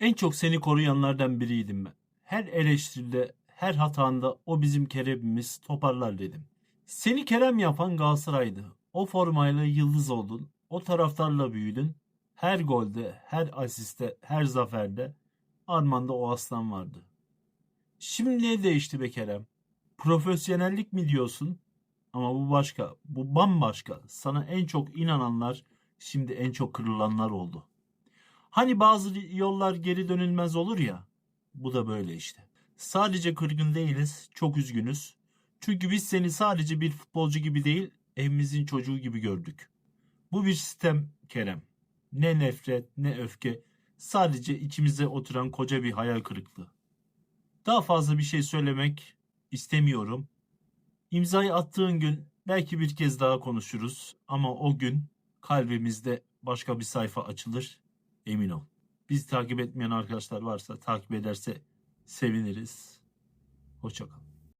En çok seni koruyanlardan biriydim ben. Her eleştiride, her hatanda o bizim Kerem'imiz toparlar dedim. Seni Kerem yapan Galatasaray'dı. O formayla yıldız oldun. O taraftarla büyüdün. Her golde, her asiste, her zaferde Arman'da o aslan vardı. Şimdi ne değişti be Kerem? Profesyonellik mi diyorsun? Ama bu başka, bu bambaşka. Sana en çok inananlar şimdi en çok kırılanlar oldu. Hani bazı yollar geri dönülmez olur ya. Bu da böyle işte. Sadece kırgın değiliz, çok üzgünüz. Çünkü biz seni sadece bir futbolcu gibi değil, evimizin çocuğu gibi gördük. Bu bir sistem Kerem. Ne nefret, ne öfke. Sadece içimize oturan koca bir hayal kırıklığı. Daha fazla bir şey söylemek istemiyorum. İmzayı attığın gün belki bir kez daha konuşuruz ama o gün kalbimizde başka bir sayfa açılır emin ol. Bizi takip etmeyen arkadaşlar varsa takip ederse seviniriz. Hoşçakalın.